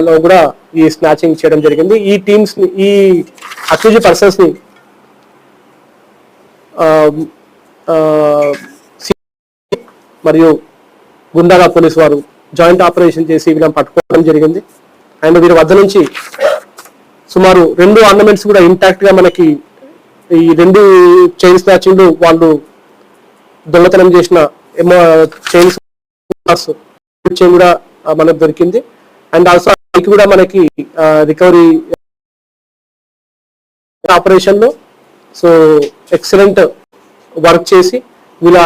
లో కూడా ఈ స్నాచింగ్ చేయడం జరిగింది. ఈ టీమ్స్ని ఈ అక్యూజ్ పర్సన్స్ని మరియు గుండాగా పోలీస్ వారు జాయింట్ ఆపరేషన్ చేసి వీళ్ళని పట్టుకోవడం జరిగింది. అండ్ వీరి వద్ద నుంచి సుమారు రెండు ఆర్నమెంట్స్ కూడా ఇంటాక్ట్గా మనకి ఈ రెండు చైన్ స్నాచింగ్ వాళ్ళు దొంగతనం చేసిన ఏమో చైన్ కూడా మనకు దొరికింది. అండ్ ఆల్సో కూడా మనకి రికవరీ ఆపరేషన్లో సో ఎక్సలెంట్ వర్క్ చేసి వీళ్ళ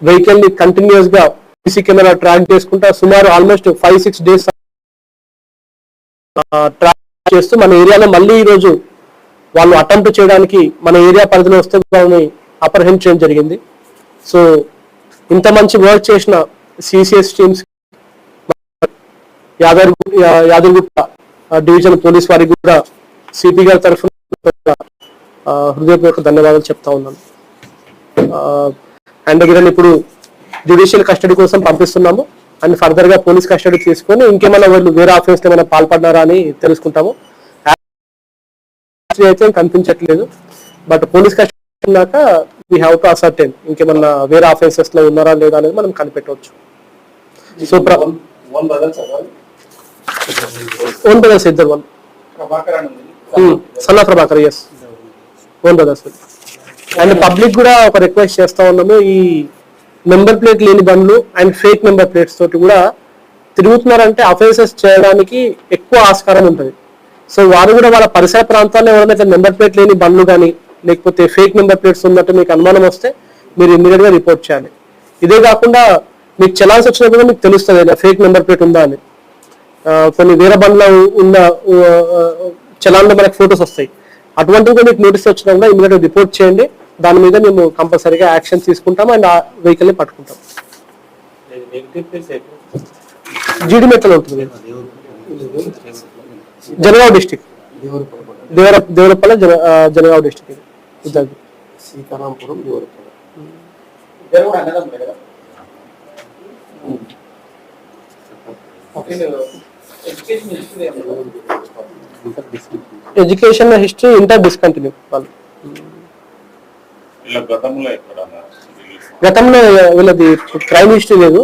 వెహికల్ కంటిన్యూస్గా సీసీ కెమెరా ట్రాక్ చేసుకుంటా సుమారు almost five six days track చేస్తూ మన ఏరియాలో మళ్ళీ ఈ రోజు వాళ్ళు అటెంప్ట్ చేయడానికి మన ఏరియా పరిధిలో వస్తే వాళ్ళని అప్రహెండ్ చేయడం జరిగింది. సో ఇంత మంచి వర్క్ చేసిన సిసిఎస్ టీమ్స్ యాదర్ యాదగిరిగుట్ట డివిజన్ పోలీస్ వారికి కూడా సిపి గారి తరఫున హృదయపూర్వక ధన్యవాదాలు చెప్తా ఉన్నాను. అండ్ వీళ్ళని ఇప్పుడు జ్యుడిషియల్ కస్టడీ కోసం పంపిస్తున్నాము. అండ్ ఫర్దర్గా పోలీస్ కస్టడీ తీసుకొని ఇంకేమైనా వాళ్ళు వేరే ఆఫీస్ ఏమైనా పాల్పడ్డారా అని తెలుసుకుంటాము. అయితే కనిపించట్లేదు. బట్ పోలీస్ కస్టడీ ఉన్నాక వీ హ్యావ్ టు అసర్టైన్ ఇంకేమన్నా వేరే ఆఫీసెస్లో ఉన్నారా లేదా అనేది మనం కనిపెట్టవచ్చు. సో ప్ర- వన్ బ్రదర్స్ అవ్వాలి ఓన్ బ్రదర్స్ ఇద్దరు వాళ్ళు ప్రభాకర్ అని ఉంది. Son of Prabhakar yes own brothers and public కూడా ఒక రిక్వెస్ట్ చేస్తా ఉన్నాము. ఈ నెంబర్ ప్లేట్ లేని బండ్లు అండ్ ఫేక్ నెంబర్ ప్లేట్స్ తోటి కూడా తిరుగుతున్నారంటే అఫెన్సెస్ చేయడానికి ఎక్కువ ఆస్కారం ఉంటుంది. సో వారు కూడా వాళ్ళ పరిసర ప్రాంతాల్లో ఎవరైనా నెంబర్ ప్లేట్ లేని బండ్లు కానీ లేకపోతే ఫేక్ నెంబర్ ప్లేట్స్ ఉన్నట్టు మీకు అనుమానం వస్తే మీరు ఇమ్మీడియట్గా రిపోర్ట్ చేయాలి. ఇదే కాకుండా మీకు చలాన్స్ వచ్చినప్పుడు కూడా మీకు తెలుస్తుంది ఫేక్ నెంబర్ ప్లేట్ ఉందా అని. కొన్ని వేరే బండ్లో ఉన్న చలాన్లో మనకి ఫొటోస్ వస్తాయి. అటువంటివి కూడా మీకు నోటీస్ వచ్చినా కూడా ఇమీడియట్ రిపోర్ట్ చేయండి. దాని మీద మేము కంపల్సరీగా యాక్షన్ తీసుకుంటాం అండ్ ఆ వెహికల్ని పట్టుకుంటాం. జీడి మెట్లలో ఉంటుంది. జనగావ్ డిస్టిక్ దేవర దేవరపల్లి జనగావ్ డిస్టిక్ ఉద్యోగి Seetharampuram Devarapalli. Education history inter discontinue వాళ్ళు. ఇలా గతంలో వీళ్ళది క్రైమ్ హిస్టరీ లేదు.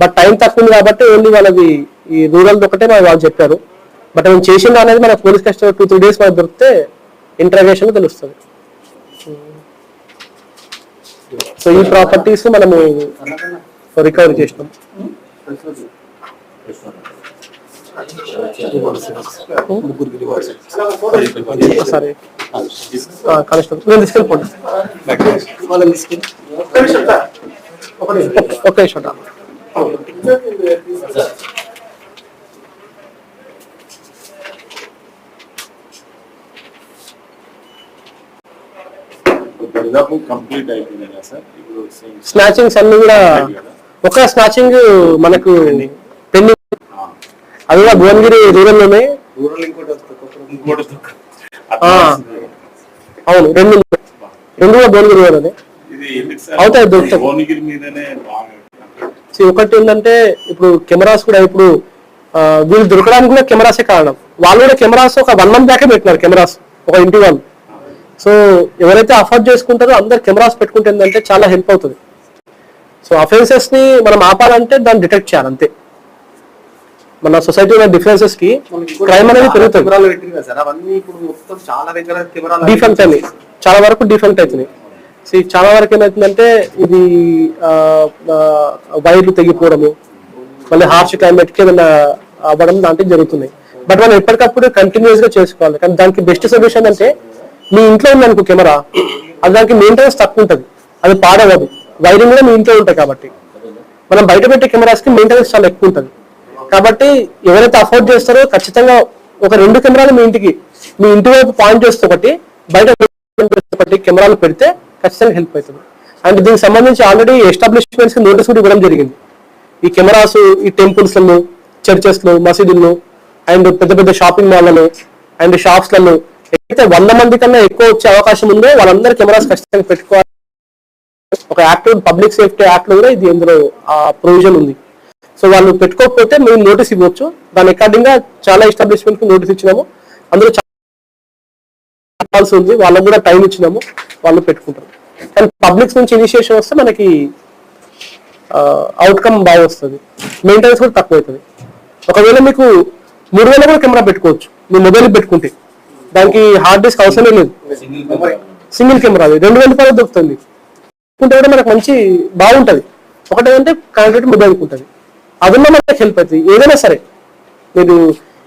బట్ టైం తక్కువ ఉంది కాబట్టి ఓన్లీ వాళ్ళది ఈ రూరల్ ఒకటే మనకు వాళ్ళు చెప్పారు. బట్ మేము చేసింది అనేది మన police custody two three days మనకు దొరికితే ఇంటరాగేషన్ తెలుస్తుంది. సో ఈ ప్రాపర్టీస్ మనము రికవరీ చేసినాం. ముగ్గురికి రివర్స్ సరే కానిస్టేబుల్ నేను తీసుకెళ్ళిపోండి వాళ్ళని తీసుకెళ్ళి ఒకే స్నాచింగ్స్ అన్ని కూడా ఒక స్నాచింగ్ మనకు అది కూడా భువనగిరి రూరల్లోనే దూరం ఇంకోటి వస్తుంది ఇంకోటి దొరక- ఆ. అవును రెండు రెండు కూడా భువనగిరి రూరల్ ఇది ఎందుకు సార్? అవుతాయి, దొరుకుతాయి. ఒకటి ఏంటంటే ఇప్పుడు కెమెరాస్ కూడా ఇప్పుడు ఆ, వీళ్ళు దొరకడానికి కూడా కెమెరాసే కారణం. వాళ్ళు కూడా కెమెరాస్ ఒక వన్ మంత్ బ్యాకే పెట్టినారు కెమెరాస్ ఒక ఇంటి వాళ్ళు సో ఎవరైతే అఫోర్డ్ చేసుకుంటారో అందరు కెమెరాస్ పెట్టుకుంటే ఏంటంటే చాలా హెల్ప్ అవుతుంది. సో అఫెన్సెస్ని మనం ఆపాలంటే దాన్ని డిటెక్ట్ చేయాలి అంతే. మన సొసైటీ ఉన్న డిఫరెన్సెస్కి క్రైమ్ అనేది పెరుగుతుంది. డిఫెక్ట్ అని చాలా వరకు డిఫెక్ట్ అవుతున్నాయి సో చాలా వరకు ఏమవుతుందంటే ఇది వైర్లు తెగిపోవడము మళ్ళీ హార్ష్ క్లైమేట్కి ఏదైనా అవ్వడం లాంటివి జరుగుతున్నాయి. బట్ మనం ఎప్పటికప్పుడు కంటిన్యూస్గా చేసుకోవాలి. కానీ దానికి బెస్ట్ సొల్యూషన్ అంటే మీ ఇంట్లో ఉంది అనుకో కెమెరా అది దానికి మెయింటెనెన్స్ తక్కువ ఉంటుంది. అది పాడవదు. వైరింగ్ కూడా మీ ఇంట్లో ఉంటాయి కాబట్టి. మనం బయట పెట్టే కెమెరాస్కి మెయింటెనెన్స్ చాలా ఎక్కువ ఉంటుంది. కాబట్టి ఎవరైతే అఫోర్డ్ చేస్తారో ఖచ్చితంగా ఒక రెండు కెమెరాలు మీ ఇంటికి మీ ఇంటి వైపు పాయింట్ చేస్తే ఒకటి బయట ఒకటి కెమెరాలు పెడితే ఖచ్చితంగా హెల్ప్ అవుతుంది. అండ్ దీనికి సంబంధించి ఆల్రెడీ ఎస్టాబ్లిష్మెంట్స్కి నోటీస్ కూడా ఇవ్వడం జరిగింది. ఈ కెమెరాస్ ఈ టెంపుల్స్ చర్చెస్లో మసీదుల్లో అండ్ పెద్ద పెద్ద షాపింగ్ మాల్లలో అండ్ షాప్స్లలో ఎక్కడైతే వంద మంది కన్నా ఎక్కువ వచ్చే అవకాశం ఉందో వాళ్ళందరూ కెమెరాస్ ఖచ్చితంగా పెట్టుకోవాలి. ఒక యాక్ట్ పబ్లిక్ సేఫ్టీ యాక్ట్లో కూడా ఇది ఇందులో ఆ ప్రొవిజన్ ఉంది. సో వాళ్ళు పెట్టుకోకపోతే మేము నోటీస్ ఇవ్వచ్చు. దాని అకార్డింగ్గా చాలా ఎస్టాబ్లిష్మెంట్కి నోటీస్ ఇచ్చినాము. అందులో కావాల్సి ఉంది. వాళ్ళకు కూడా టైం ఇచ్చినాము. వాళ్ళు పెట్టుకుంటారు. కానీ పబ్లిక్స్ నుంచి ఇనిషియేషన్ వస్తే మనకి అవుట్కమ్ బాగా వస్తుంది. మెయింటెనెన్స్ కూడా తక్కువ అవుతుంది. ఒకవేళ మీకు మూడు వేల కూడా కెమెరా పెట్టుకోవచ్చు. మీ మొబైల్ పెట్టుకుంటే. దానికి హార్డ్ డిస్క్ అవసరమే లేదు. సింగిల్ కెమెరా అది. రెండు వేల రూపాయలు దొరుకుతుంది. ఉంటే కూడా మనకు మంచి బాగుంటది. ఒకటేంటే కనెక్టెడ్ మొబైల్ ఉంటుంది. అదున్నా మనకి హెల్ప్ అవుతుంది. ఏదైనా సరే. మీరు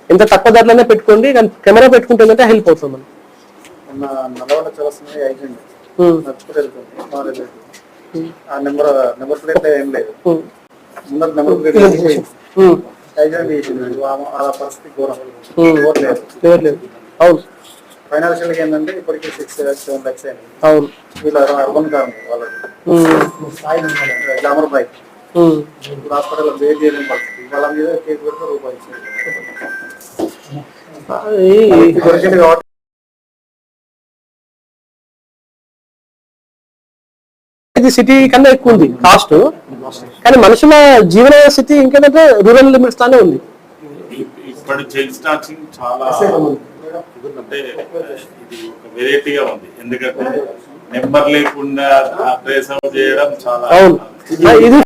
ఎంత తక్కువ ధరలోనే పెట్టుకోండి కానీ కెమెరా పెట్టుకుంటే హెల్ప్ అవుతుంది మనకి. మొన్న నల్లగొండ చలస్తుంది ఐజెంట్ ఉమ్, నడుచుకుంటూ వెళ్తుంది మా రిలేటివ్. ఆ నెంబర్ నెంబర్ ప్లేట్ ఏం లేదు. ఉమ్, ముందర నెంబర్ ప్లేట్ ఉమ్, ఐజెంట్ చేసింది ఆ పరిస్థితి ఘోరం. ఉమ్. ఎవరు లేదు లేదు లేదు అవును. ఫైనాన్షియల్గా ఏంటంటే ఇప్పటికీ సిక్స్ సెవెన్ ల్యాక్స్ అయింది అవును. వీళ్ళ అర్బన్ కాదు వాళ్ళది. ఉమ్, గ్లామర్ బైక్. ఇప్పుడు హాస్పిటల్ వేట్ చేయలేని పరిస్థితి వాళ్ళ మీద కేసు పెడితే రూపాయి ఇచ్చింది. ఈ- ఇది దొరికింది కాబట్టి ఇది సిటీ కన్నా ఎక్కువ ఉంది కాస్ట్. కానీ మనుషుల జీవన స్థితి ఇంకేంటంటే రూరల్ లిమిట్స్ లానే ఉంది. చైల్డ్ చాలా అంటే ఇది ఒక వెరైటీగా ఉంది. ఎందుకంటే నెంబర్ లేకుండా ట్రేస్ అవుట్ చేయడం చాలా అవును. ఇది